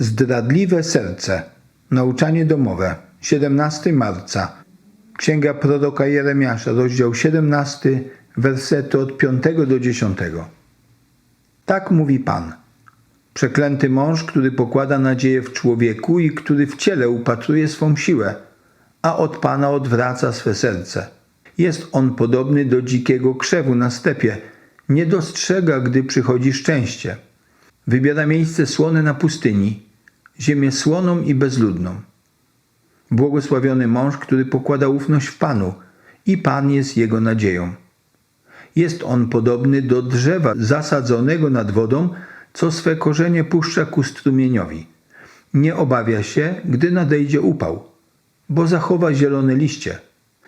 Zdradliwe serce. Nauczanie domowe. 17 marca. Księga proroka Jeremiasza, rozdział 17, wersety od 5 do 10. Tak mówi Pan. Przeklęty mąż, który pokłada nadzieję w człowieku i który w ciele upatruje swą siłę, a od Pana odwraca swe serce. Jest on podobny do dzikiego krzewu na stepie. Nie dostrzega, gdy przychodzi szczęście. Wybiera miejsce słone na pustyni, ziemię słoną i bezludną. Błogosławiony mąż, który pokłada ufność w Panu i Pan jest jego nadzieją. Jest on podobny do drzewa zasadzonego nad wodą, co swe korzenie puszcza ku strumieniowi. Nie obawia się, gdy nadejdzie upał, bo zachowa zielone liście.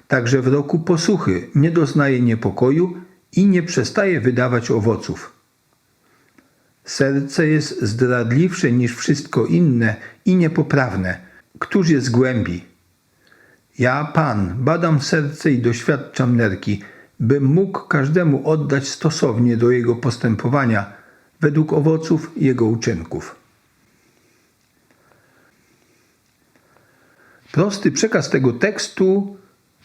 Także w roku posuchy nie doznaje niepokoju i nie przestaje wydawać owoców. Serce jest zdradliwsze niż wszystko inne i niepoprawne. Któż je zgłębi? Ja, Pan, badam serce i doświadczam nerki, bym mógł każdemu oddać stosownie do jego postępowania, według owoców jego uczynków. Prosty przekaz tego tekstu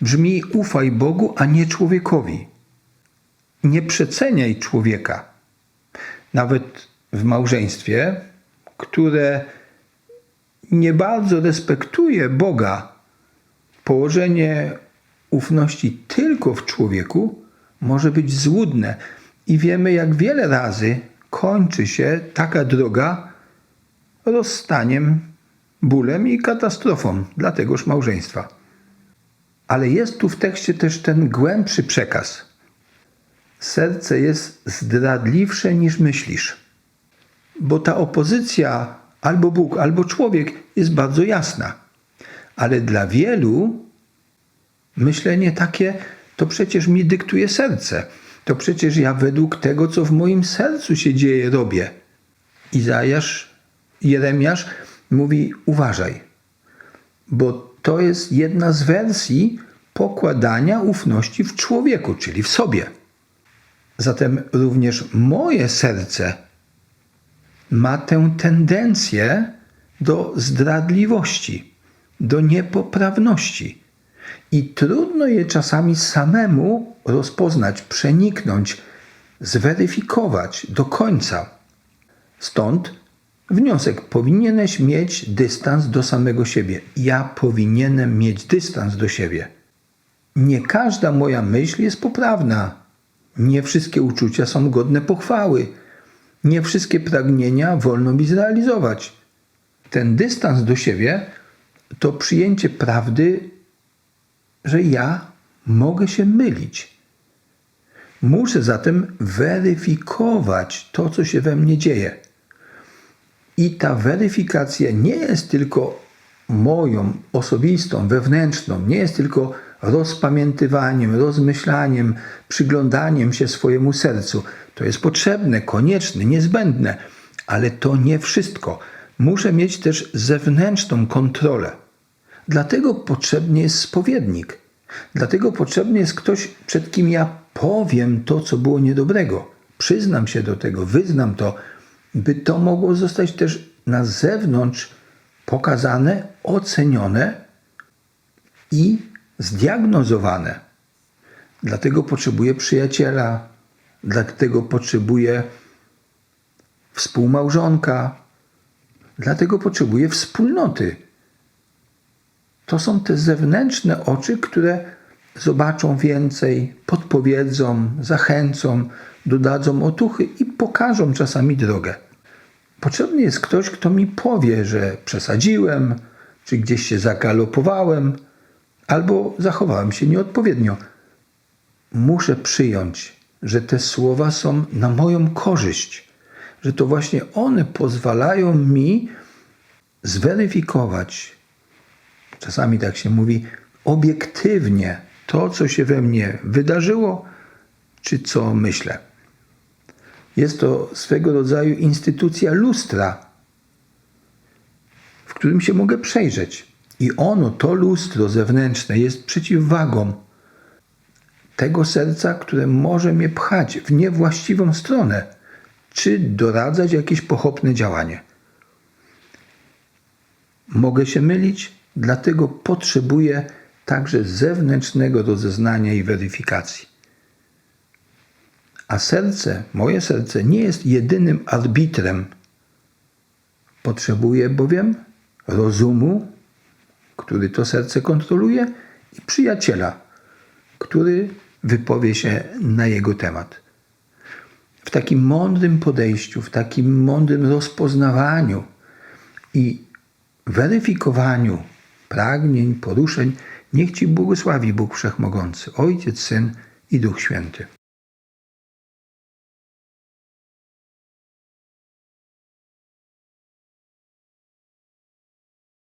brzmi: ufaj Bogu, a nie człowiekowi. Nie przeceniaj człowieka. Nawet w małżeństwie, które nie bardzo respektuje Boga, położenie ufności tylko w człowieku może być złudne. I wiemy, jak wiele razy kończy się taka droga rozstaniem, bólem i katastrofą dla tegoż małżeństwa. Ale jest tu w tekście też ten głębszy przekaz. Serce jest zdradliwsze niż myślisz, bo ta opozycja albo Bóg, albo człowiek jest bardzo jasna. Ale dla wielu myślenie takie to przecież mi dyktuje serce. To przecież ja według tego, co w moim sercu się dzieje, robię. Izajasz, Jeremiasz mówi: uważaj, bo to jest jedna z wersji pokładania ufności w człowieku, czyli w sobie. Zatem również moje serce ma tę tendencję do zdradliwości, do niepoprawności. I trudno je czasami samemu rozpoznać, przeniknąć, zweryfikować do końca. Stąd wniosek: powinieneś mieć dystans do samego siebie. Ja powinienem mieć dystans do siebie. Nie każda moja myśl jest poprawna. Nie wszystkie uczucia są godne pochwały. Nie wszystkie pragnienia wolno mi zrealizować. Ten dystans do siebie to przyjęcie prawdy, że ja mogę się mylić. Muszę zatem weryfikować to, co się we mnie dzieje. I ta weryfikacja nie jest tylko moją osobistą, wewnętrzną, nie jest tylko rozpamiętywaniem, rozmyślaniem, przyglądaniem się swojemu sercu. To jest potrzebne, konieczne, niezbędne, ale to nie wszystko. Muszę mieć też zewnętrzną kontrolę. Dlatego potrzebny jest spowiednik. Dlatego potrzebny jest ktoś, przed kim ja powiem to, co było niedobrego. Przyznam się do tego, wyznam to, by to mogło zostać też na zewnątrz pokazane, ocenione i zdiagnozowane. Dlatego potrzebuję przyjaciela, dlatego potrzebuję współmałżonka, dlatego potrzebuję wspólnoty. To są te zewnętrzne oczy, które zobaczą więcej, podpowiedzą, zachęcą, dodadzą otuchy i pokażą czasami drogę. Potrzebny jest ktoś, kto mi powie, że przesadziłem, czy gdzieś się zagalopowałem, albo zachowałem się nieodpowiednio. Muszę przyjąć, że te słowa są na moją korzyść, że to właśnie one pozwalają mi zweryfikować, czasami tak się mówi, obiektywnie to, co się we mnie wydarzyło, czy co myślę. Jest to swego rodzaju instytucja lustra, w którym się mogę przejrzeć. I ono, to lustro zewnętrzne, jest przeciwwagą tego serca, które może mnie pchać w niewłaściwą stronę, czy doradzać jakieś pochopne działanie. Mogę się mylić, dlatego potrzebuję także zewnętrznego rozeznania i weryfikacji. A serce, moje serce, nie jest jedynym arbitrem. Potrzebuję bowiem rozumu, który to serce kontroluje, i przyjaciela, który wypowie się na jego temat. W takim mądrym podejściu, w takim mądrym rozpoznawaniu i weryfikowaniu pragnień, poruszeń, niech Ci błogosławi Bóg Wszechmogący, Ojciec, Syn i Duch Święty.